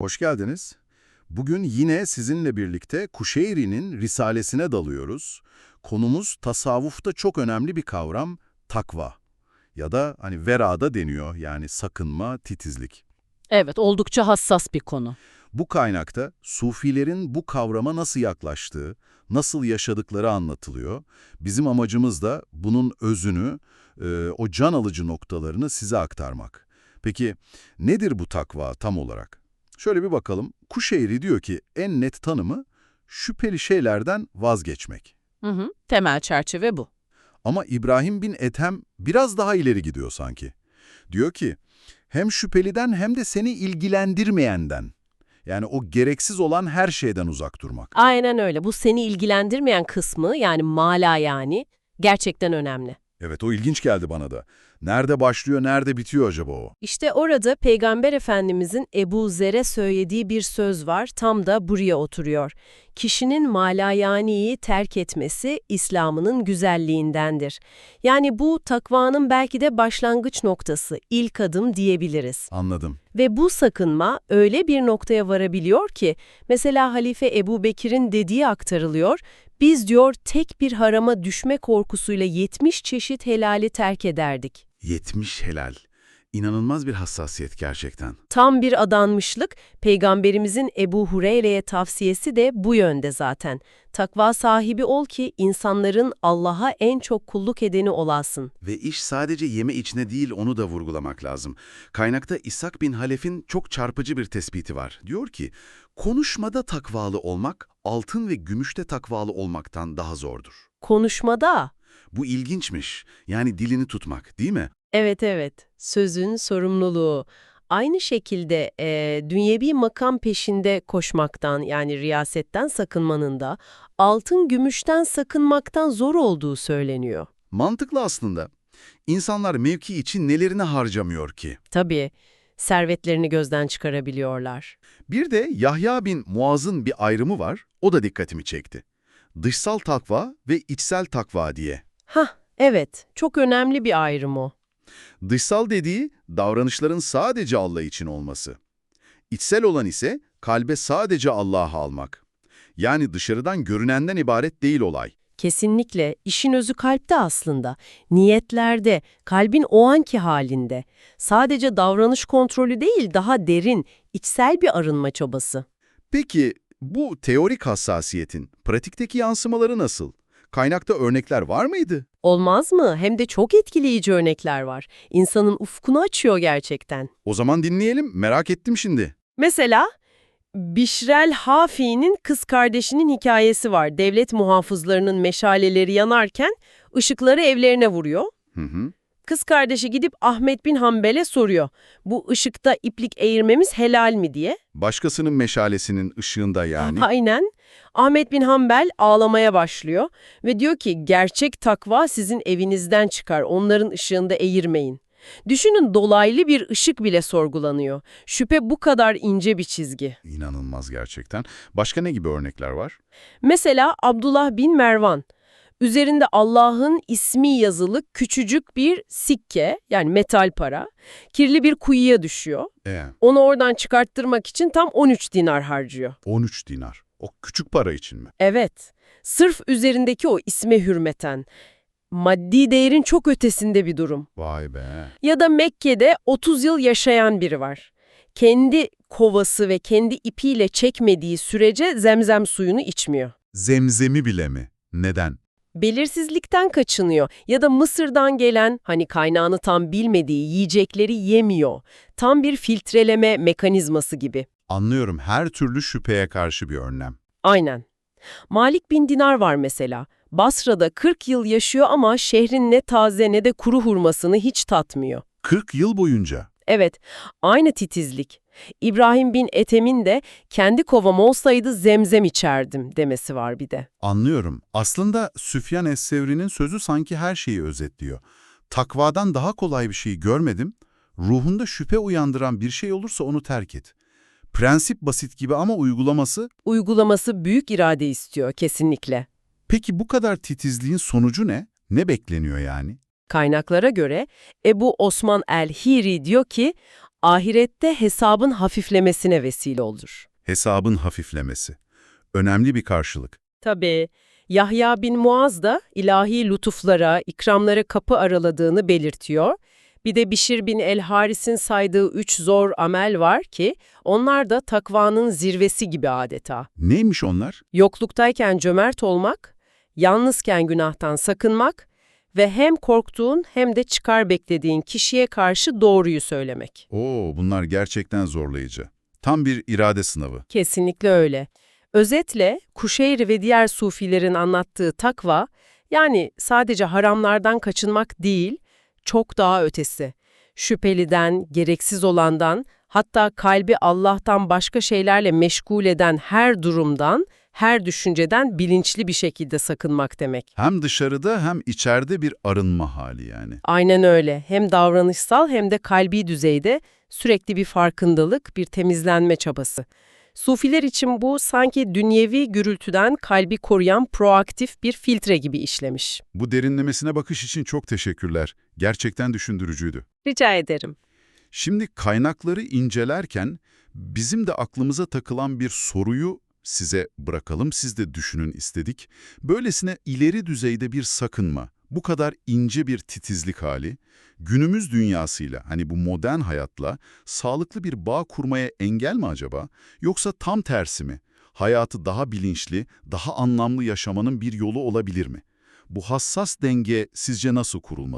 Hoş geldiniz. Bugün yine sizinle birlikte Kuşeyri'nin Risalesine dalıyoruz. Konumuz tasavvufta çok önemli bir kavram, takva. Ya da hani verada deniyor yani sakınma, titizlik. Evet, oldukça hassas bir konu. Bu kaynakta Sufilerin bu kavrama nasıl yaklaştığı, nasıl yaşadıkları anlatılıyor. Bizim amacımız da bunun özünü, e, o can alıcı noktalarını size aktarmak. Peki nedir bu takva tam olarak? Şöyle bir bakalım. Kuşeyri diyor ki en net tanımı şüpheli şeylerden vazgeçmek. Hı hı, temel çerçeve bu. Ama İbrahim bin Ethem biraz daha ileri gidiyor sanki. Diyor ki hem şüpheliden hem de seni ilgilendirmeyenden. Yani o gereksiz olan her şeyden uzak durmak. Aynen öyle. Bu seni ilgilendirmeyen kısmı yani mala yani gerçekten önemli. Evet o ilginç geldi bana da. Nerede başlıyor, nerede bitiyor acaba o? İşte orada Peygamber Efendimizin Ebu Zer'e söylediği bir söz var. Tam da buraya oturuyor. Kişinin malayaniyi terk etmesi İslam'ının güzelliğindendir. Yani bu takvanın belki de başlangıç noktası, ilk adım diyebiliriz. Anladım. Ve bu sakınma öyle bir noktaya varabiliyor ki, mesela Halife Ebu Bekir'in dediği aktarılıyor, biz diyor tek bir harama düşme korkusuyla 70 çeşit helali terk ederdik. 70 helal. İnanılmaz bir hassasiyet gerçekten. Tam bir adanmışlık, Peygamberimizin Ebu Hureyre'ye tavsiyesi de bu yönde zaten. Takva sahibi ol ki insanların Allah'a en çok kulluk edeni olasın. Ve iş sadece yeme içine değil onu da vurgulamak lazım. Kaynakta İshak bin Halef'in çok çarpıcı bir tespiti var. Diyor ki, konuşmada takvalı olmak, altın ve gümüşte takvalı olmaktan daha zordur. Konuşmada, Bu ilginçmiş. Yani dilini tutmak, değil mi? evet evet, sözün sorumluluğu. Aynı şekilde e, dünyevi makam peşinde koşmaktan yani riyasetten sakınmanın da altın gümüşten sakınmaktan zor olduğu söyleniyor. Mantıklı aslında. İnsanlar mevki için nelerini harcamıyor ki? Tabii, servetlerini gözden çıkarabiliyorlar. Bir de Yahya bin Muaz'ın bir ayrımı var, o da dikkatimi çekti. Dışsal takva ve içsel takva diye. Hah, evet, çok önemli bir ayrım o. Dışsal dediği davranışların sadece Allah için olması. İçsel olan ise kalbe sadece Allah'ı almak. Yani dışarıdan görünenden ibaret değil olay. Kesinlikle işin özü kalpte aslında. Niyetlerde, kalbin o anki halinde. Sadece davranış kontrolü değil, daha derin, içsel bir arınma çabası. Peki bu teorik hassasiyetin pratikteki yansımaları nasıl? Kaynakta örnekler var mıydı? Olmaz mı? Hem de çok etkileyici örnekler var. İnsanın ufkunu açıyor gerçekten. O zaman dinleyelim, merak ettim şimdi. Mesela Bişrel Hafi'nin kız kardeşinin hikayesi var. Devlet muhafızlarının meşaleleri yanarken ışıkları evlerine vuruyor. Hı hı. Kız kardeşi gidip Ahmet bin Hanbel'e soruyor. Bu ışıkta iplik eğirmemiz helal mi diye. Başkasının meşalesinin ışığında yani. Aynen. Ahmet bin Hanbel ağlamaya başlıyor ve diyor ki gerçek takva sizin evinizden çıkar, onların ışığında eğirmeyin. Düşünün dolaylı bir ışık bile sorgulanıyor. Şüphe bu kadar ince bir çizgi. İnanılmaz gerçekten. Başka ne gibi örnekler var? Mesela Abdullah bin Mervan. Üzerinde Allah'ın ismi yazılı küçücük bir sikke yani metal para kirli bir kuyuya düşüyor. E, Onu oradan çıkarttırmak için tam 13 dinar harcıyor. 13 dinar. O küçük para için mi? Evet, sırf üzerindeki o isme hürmeten. Maddi değerin çok ötesinde bir durum. Vay be. Ya da Mekke'de 30 yıl yaşayan biri var. Kendi kovası ve kendi ipiyle çekmediği sürece zemzem suyunu içmiyor. Zemzemi bile mi? Neden? Belirsizlikten kaçınıyor ya da Mısır'dan gelen hani kaynağını tam bilmediği yiyecekleri yemiyor. Tam bir filtreleme mekanizması gibi. Anlıyorum her türlü şüpheye karşı bir önlem. Aynen. Malik bin Dinar var mesela. Basra'da 40 yıl yaşıyor ama şehrin ne taze ne de kuru hurmasını hiç tatmıyor. 40 yıl boyunca. Evet, aynı titizlik. İbrahim bin Ethem'in de kendi kovam olsaydı zemzem içerdim demesi var bir de. Anlıyorum. Aslında Süfyan Es-Sevri'nin sözü sanki her şeyi özetliyor. Takvadan daha kolay bir şey görmedim. Ruhunda şüphe uyandıran bir şey olursa onu terk et. Prensip basit gibi ama uygulaması... Uygulaması büyük irade istiyor kesinlikle. Peki bu kadar titizliğin sonucu ne? Ne bekleniyor yani? Kaynaklara göre Ebu Osman el-Hiri diyor ki, ahirette hesabın hafiflemesine vesile olur. Hesabın hafiflemesi. Önemli bir karşılık. Tabii. Yahya bin Muaz da ilahi lütuflara, ikramlara kapı araladığını belirtiyor. Bir de Bişir bin el-Haris'in saydığı üç zor amel var ki, onlar da takvanın zirvesi gibi adeta. Neymiş onlar? Yokluktayken cömert olmak, yalnızken günahtan sakınmak ve hem korktuğun hem de çıkar beklediğin kişiye karşı doğruyu söylemek. Oo, bunlar gerçekten zorlayıcı. Tam bir irade sınavı. Kesinlikle öyle. Özetle Kuşeyri ve diğer sufilerin anlattığı takva, yani sadece haramlardan kaçınmak değil, çok daha ötesi. Şüpheliden, gereksiz olandan, hatta kalbi Allah'tan başka şeylerle meşgul eden her durumdan, her düşünceden bilinçli bir şekilde sakınmak demek. Hem dışarıda hem içeride bir arınma hali yani. Aynen öyle. Hem davranışsal hem de kalbi düzeyde sürekli bir farkındalık, bir temizlenme çabası. Sufiler için bu sanki dünyevi gürültüden kalbi koruyan proaktif bir filtre gibi işlemiş. Bu derinlemesine bakış için çok teşekkürler. Gerçekten düşündürücüydü. Rica ederim. Şimdi kaynakları incelerken bizim de aklımıza takılan bir soruyu size bırakalım, siz de düşünün istedik. Böylesine ileri düzeyde bir sakınma, bu kadar ince bir titizlik hali, günümüz dünyasıyla, hani bu modern hayatla sağlıklı bir bağ kurmaya engel mi acaba? Yoksa tam tersi mi? Hayatı daha bilinçli, daha anlamlı yaşamanın bir yolu olabilir mi? Bu hassas denge sizce nasıl kurulmalı?